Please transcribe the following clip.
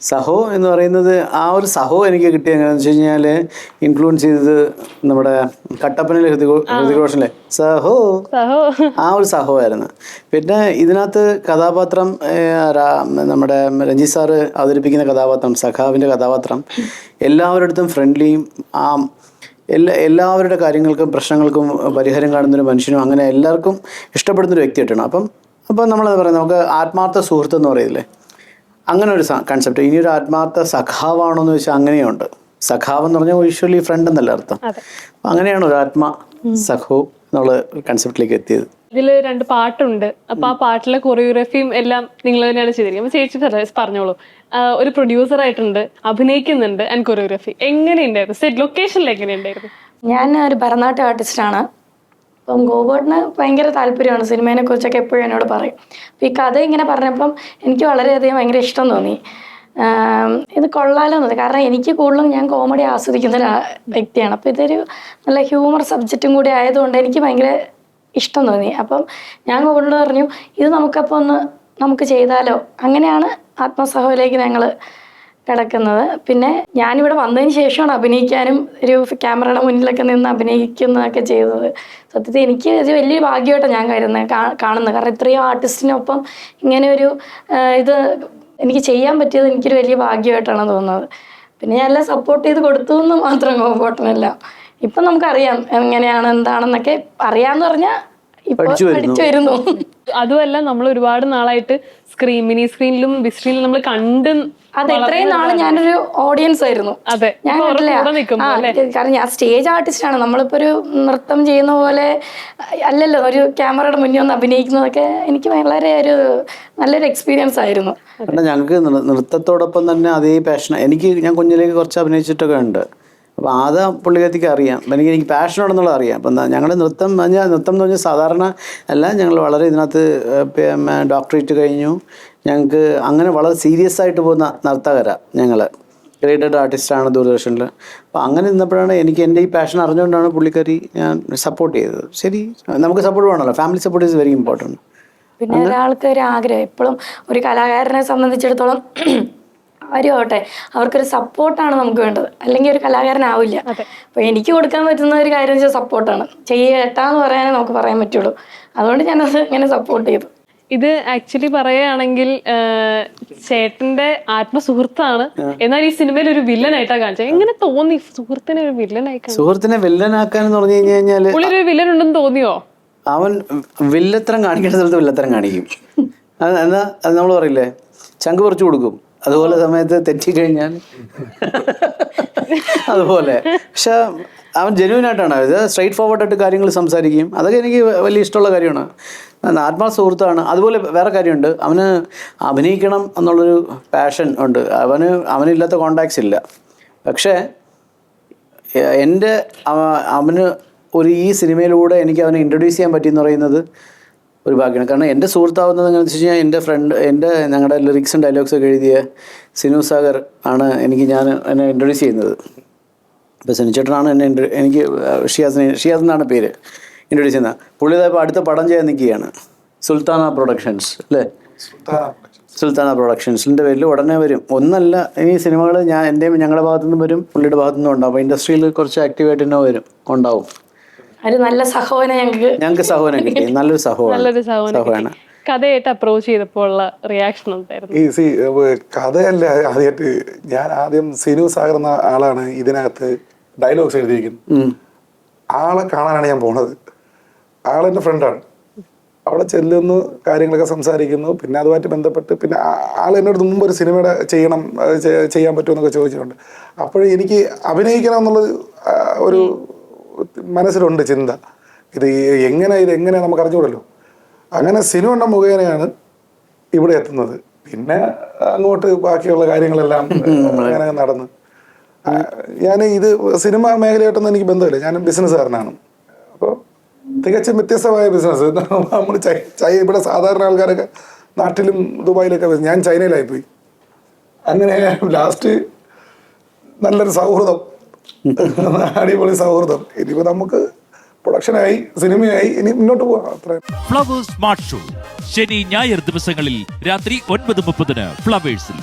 സഹോ എന്ന് പറയുന്നത് ആ ഒരു സഹോ എനിക്ക് കിട്ടിയ എങ്ങനെയാണെന്ന് വെച്ച് കഴിഞ്ഞാൽ ഇൻഫ്ലുവൻസ് ചെയ്തത് നമ്മുടെ കട്ടപ്പനയിലെ ഹൃതികോ ഹൃതികോഷനിലെ സഹോ. സഹോ. ആ ഒരു സഹോ ആയിരുന്നു. പിന്നെ ഇതിനകത്ത് കഥാപാത്രം നമ്മുടെ രഞ്ജി സാറ് അവതരിപ്പിക്കുന്ന കഥാപാത്രം സഖാവിന്റെ കഥാപാത്രം എല്ലാവരുടെ അടുത്തും ഫ്രണ്ട്ലിയും ആ എല്ലാ എല്ലാവരുടെ കാര്യങ്ങൾക്കും പ്രശ്നങ്ങൾക്കും പരിഹാരം കാണുന്നൊരു മനുഷ്യനും അങ്ങനെ എല്ലാവർക്കും ഇഷ്ടപ്പെടുന്നൊരു വ്യക്തിയായിട്ടാണ്. അപ്പം അപ്പം നമ്മളത് പറയാം നമുക്ക് ആത്മാർത്ഥ സുഹൃത്ത് എന്ന് പറയില്ലേ? അങ്ങനെ ഒരു കൺസെപ്റ്റ് ഇനി ഒരു ആത്മാർത്ഥ സഖാവാണോ എന്ന് വെച്ചാൽ അങ്ങനെയുണ്ട്. സഖാവ് എന്ന് പറഞ്ഞാൽ യൂഷ്വലി ഫ്രണ്ട് എന്നല്ല അർത്ഥം. അങ്ങനെയാണ് ഒരു ആത്മ സഖോ എന്നുള്ള കൺസെപ്റ്റിലേക്ക് എത്തിയത്. ഇതിൽ രണ്ട് പാട്ടുണ്ട്. അപ്പൊ ആ പാട്ടിലെ കൊറിയോഗ്രഫിയും എല്ലാം നിങ്ങൾ തന്നെയാണ് ചെയ്തിരിക്കുന്നത്. അപ്പൊ ചേച്ചി പറ- പറഞ്ഞോളൂ. ഒരു പ്രൊഡ്യൂസർ ആയിട്ടുണ്ട് അഭിനയിക്കുന്നുണ്ട് ആൻഡ് കൊറിയോഗ്രഫി എങ്ങനെയുണ്ടായിരുന്നു സെറ്റ് ലൊക്കേഷനിൽ എങ്ങനെയുണ്ടായിരുന്നു ഞാൻ ഒരു ഭരതനാട്യം ആർട്ടിസ്റ്റാണ് അപ്പം ഗോബോട്ടിന് ഭയങ്കര താല്പര്യമാണ്. സിനിമേനെ കുറിച്ചൊക്കെ എപ്പോഴും എന്നോട് പറയും. അപ്പം ഈ കഥ ഇങ്ങനെ പറഞ്ഞപ്പം എനിക്ക് വളരെയധികം ഭയങ്കര ഇഷ്ടം തോന്നി. ഇത് കൊള്ളാലോ എന്നത് കാരണം എനിക്ക് കൂടുതലും ഞാൻ കോമഡി ആസ്വദിക്കുന്ന ഒരു വ്യക്തിയാണ്. അപ്പം ഇതൊരു നല്ല ഹ്യൂമർ സബ്ജക്റ്റും കൂടി ആയതുകൊണ്ട് എനിക്ക് ഭയങ്കര ഇഷ്ടം തോന്നി. അപ്പം ഞാൻ ഗോബോട്ടിനോട് പറഞ്ഞു ഇത് നമുക്കപ്പോൾ ഒന്ന് നമുക്ക് ചെയ്താലോ? അങ്ങനെയാണ് ആത്മസഹോയിലേക്ക് ഞങ്ങൾ കിടക്കുന്നത്. പിന്നെ ഞാനിവിടെ വന്നതിന് ശേഷമാണ് അഭിനയിക്കാനും ഒരു ക്യാമറയുടെ മുന്നിലൊക്കെ നിന്ന് അഭിനയിക്കുന്നതൊക്കെ ചെയ്തത്. സത്യത്തിൽ എനിക്ക് ഒരു വലിയൊരു ഭാഗ്യമായിട്ടാണ് ഞാൻ കരുതുന്നത് കാണുന്നത്. കാരണം ഇത്രയും ആർട്ടിസ്റ്റിനൊപ്പം ഇങ്ങനെ ഒരു ഇത് എനിക്ക് ചെയ്യാൻ പറ്റിയത് എനിക്കൊരു വലിയ ഭാഗ്യമായിട്ടാണ് തോന്നുന്നത്. പിന്നെ ഞാൻ എല്ലാം സപ്പോർട്ട് ചെയ്ത് കൊടുത്തു എന്ന് മാത്രം കോമ്പോട്ടനെല്ലാം ഇപ്പം നമുക്കറിയാം എങ്ങനെയാണ് എന്താണെന്നൊക്കെ അറിയാമെന്ന് പറഞ്ഞാൽ പഠിച്ചു വരുന്നു. അതുമല്ല നമ്മൾ ഒരുപാട് നാളായിട്ട് സ്ക്രീൻ മിനി സ്ക്രീനിലും ബിഗ് സ്ക്രീനിലും നമ്മൾ കണ്ട് അതെ ഇത്രയും നാൾ ഞാനൊരു ഓഡിയൻസ് ആയിരുന്നു. അതെ ഞാൻ കാരണം ഞാൻ സ്റ്റേജ് ആർട്ടിസ്റ്റ് ആണ്. നമ്മളിപ്പോ ഒരു നൃത്തം ചെയ്യുന്ന പോലെ അല്ലല്ലോ ഒരു ക്യാമറയുടെ മുന്നിൽ ഒന്ന് അഭിനയിക്കുന്നതൊക്കെ എനിക്ക് വളരെ ഒരു നല്ലൊരു എക്സ്പീരിയൻസ് ആയിരുന്നു. ഞങ്ങൾക്ക് നൃത്തത്തോടൊപ്പം തന്നെ അതേ പാഷൻ എനിക്ക് ഞാൻ കുഞ്ഞിലേക്ക് കുറച്ച് അഭിനയിച്ചിട്ടൊക്കെ ഉണ്ട്. അപ്പോൾ അത് പുള്ളികത്തിക്ക് അറിയാം. അപ്പം എനിക്ക് എനിക്ക് പാഷനോടെന്നുള്ളത് അറിയാം. അപ്പം ഞങ്ങൾ നൃത്തം പറഞ്ഞാൽ നൃത്തം എന്ന് പറഞ്ഞാൽ സാധാരണ അല്ല ഞങ്ങൾ വളരെ ഇതിനകത്ത് ഡോക്ടറേറ്റ് കഴിഞ്ഞു. ഞങ്ങൾക്ക് അങ്ങനെ വളരെ സീരിയസ് ആയിട്ട് പോകുന്ന നർത്തകരാണ് ഞങ്ങൾ ഗ്രേറ്റഡ് ആർട്ടിസ്റ്റാണ് ദൂരദർശനിൽ അപ്പോൾ അങ്ങനെ നിന്നപ്പോഴാണ് എനിക്ക് എന്റെ ഈ പാഷൻ അറിഞ്ഞുകൊണ്ടാണ് പുള്ളിക്കാരി ഞാൻ സപ്പോർട്ട് ചെയ്തത്. ശരി നമുക്ക് സപ്പോർട്ട് വേണമല്ലോ family support is very important പിന്നെ ഒരാൾക്ക് ഒരു ആഗ്രഹം എപ്പോഴും ഒരു കലാകാരനെ സംബന്ധിച്ചിടത്തോളം ആരും ആവട്ടെ അവർക്കൊരു സപ്പോർട്ടാണ് നമുക്ക് വേണ്ടത്. അല്ലെങ്കിൽ ഒരു കലാകാരനാവില്ല. അപ്പോൾ എനിക്ക് കൊടുക്കാൻ പറ്റുന്ന ഒരു കാര്യം വെച്ചാൽ സപ്പോർട്ടാണ് ചെയ്യട്ടാന്ന് പറയാനേ നമുക്ക് പറയാൻ പറ്റുള്ളൂ. അതുകൊണ്ട് ഞാനത് ഇങ്ങനെ സപ്പോർട്ട് ചെയ്തു. ഇത് ആക്ച്വലി പറയുകയാണെങ്കിൽ ചേട്ടന്റെ ആത്മസുഹൃത്താണ്. എന്നാൽ ഈ സിനിമയിൽ ഒരു വില്ലനായിട്ടാണ് കാണിച്ചത്. എങ്ങനെ തോന്നി? സുഹൃത്തിനെ ഒരു വില്ലനായി സുഹൃത്തിനെ വില്ലനാക്കാൻ എന്ന് പറഞ്ഞു കഴിഞ്ഞു കഴിഞ്ഞാൽ പുള്ളി ഒരു വില്ലൻ ഉണ്ടെന്ന് തോന്നിയോ? അവൻ വില്ലത്തരം കാണിക്കേണ്ട സ്ഥലത്ത് വില്ലത്തരം കാണിക്കും. അത് എന്നാ അത് നമ്മൾ പറയില്ലേ? ചങ്ക് പറിച്ചു കൊടുക്കും. അതുപോലെ സമയത്ത് തെറ്റിക്കഴിഞ്ഞാൽ അതുപോലെ. പക്ഷെ അവൻ ജെന്യൂൻ ആയിട്ടാണ് ഇത് സ്ട്രൈറ്റ് ഫോർവേഡ് ആയിട്ട് കാര്യങ്ങൾ സംസാരിക്കും അതൊക്കെ എനിക്ക് വലിയ ഇഷ്ടമുള്ള കാര്യമാണ്. ആത്മാ സുഹൃത്താണ്. അതുപോലെ വേറെ കാര്യമുണ്ട്. അവന് അഭിനയിക്കണം എന്നുള്ളൊരു പാഷൻ ഉണ്ട്. അവന് അവനില്ലാത്ത കോണ്ടാക്ട്സ് ഇല്ല. പക്ഷേ എന്റെ അവന് ഒരു ഈ സിനിമയിലൂടെ എനിക്ക് അവനെ ഇൻട്രൊഡ്യൂസ് ചെയ്യാൻ പറ്റിയെന്ന് പറയുന്നത് ഒരു ഭാഗ്യമാണ്. കാരണം എന്റെ സുഹൃത്താവുന്നത് എങ്ങനെ വെച്ച് കഴിഞ്ഞാൽ എന്റെ ഫ്രണ്ട് എന്റെ ഞങ്ങളുടെ ലിറിക്സും ഡയലോഗ്സും ഒക്കെ എഴുതിയ സിനു സാഗർ ആണ് എനിക്ക് ഞാൻ എന്നെ ഇൻട്രൊഡ്യൂസ് ചെയ്യുന്നത്. ഇപ്പോൾ സിനിച്ചേട്ടനാണ് എന്നെ ഇൻട്രോ എനിക്ക് ഷിയാസിനെ ഷിയാസ് എന്നാണ് പേര് ഇൻട്രൊഡ്യൂസ് ചെയ്യുന്നത്. പുള്ളി ഇപ്പോൾ അടുത്ത പടം ചെയ്യാൻ നിൽക്കുകയാണ്. സുൽത്താന പ്രൊഡക്ഷൻസ് അല്ലേ? സുൽത്താന പ്രൊഡക്ഷൻസിന്റെ പേരിൽ ഉടനെ വരും. ഒന്നല്ല ഇനി സിനിമകൾ ഞാൻ എന്റെയും ഞങ്ങളുടെ ഭാഗത്തു നിന്നും വരും പുള്ളിയുടെ ഭാഗത്തു നിന്നും ഉണ്ടാവും അപ്പോൾ ഇൻഡസ്ട്രിയിൽ കുറച്ച് ആക്റ്റീവായിട്ട് തന്നെ വരും ഉണ്ടാവും. ഒരു നല്ല സഹോദരനെ ഞങ്ങൾക്ക് ഞങ്ങൾക്ക് സഹോദരൻ കിട്ടി. നല്ലൊരു സഹോദരൻ. നല്ലൊരു സഹോദരൻ കഥയായിട്ട് അപ്രോച്ച് ചെയ്തപ്പോൾ ഉള്ള റിയാക്ഷൻ ഉണ്ടായിരുന്നു ഈ സി കഥയല്ല ആദ്യമായിട്ട് ഞാൻ ആദ്യം സിനു സാഗർ എന്ന ആളാണ് ഇതിനകത്ത് ഡയലോഗ്സ് എഴുതിയിരിക്കുന്നത്. ആളെ കാണാനാണ് ഞാൻ പോണത്. ആളെന്റെ ഫ്രണ്ടാണ് അവിടെ ചെല്ലുന്നു കാര്യങ്ങളൊക്കെ സംസാരിക്കുന്നു. പിന്നെ അതുമായിട്ട് ബന്ധപ്പെട്ട് പിന്നെ ആൾ എന്നോട് മുമ്പ് ഒരു സിനിമയുടെ ചെയ്യണം ചെയ്യാൻ പറ്റുമെന്നൊക്കെ ചോദിച്ചിട്ടുണ്ട്. അപ്പോഴെനിക്ക് അഭിനയിക്കണം എന്നുള്ളത് ഒരു മനസ്സിലുണ്ട് ചിന്ത. ഇത് എങ്ങനെ ഇത് എങ്ങനെ നമുക്ക് അറിഞ്ഞുകൂടല്ലോ? അങ്ങനെ സിനിമ മുഖേനയാണ് ഇവിടെ എത്തുന്നത്. പിന്നെ അങ്ങോട്ട് ബാക്കിയുള്ള കാര്യങ്ങളെല്ലാം അങ്ങനെ നടന്ന്. ഞാൻ ഇത് സിനിമ മേഖലയായിട്ടൊന്നും എനിക്ക് ബന്ധമില്ല. ഞാൻ ബിസിനസ്സുകാരനാണ്. അപ്പോൾ തികച്ചും വ്യത്യസ്തമായ ബിസിനസ് നമ്മൾ ചൈ ഇവിടെ സാധാരണ ആൾക്കാരൊക്കെ നാട്ടിലും ദുബായിലൊക്കെ. ഞാൻ ചൈനയിലായി പോയി അങ്ങനെ ലാസ്റ്റ് നല്ലൊരു സൗഹൃദം അടിപൊളി സൗഹൃദം. ഇനിയിപ്പോ നമുക്ക് പ്രൊഡക്ഷനായി സിനിമയായി ഇനി മുന്നോട്ട് പോകാം അത്രയും ഫ്ലവേഴ്സ് ഷോ ശനി ഞായർ ദിവസങ്ങളിൽ രാത്രി ഒൻപത് മുപ്പതിന് ഫ്ലവേഴ്സിൽ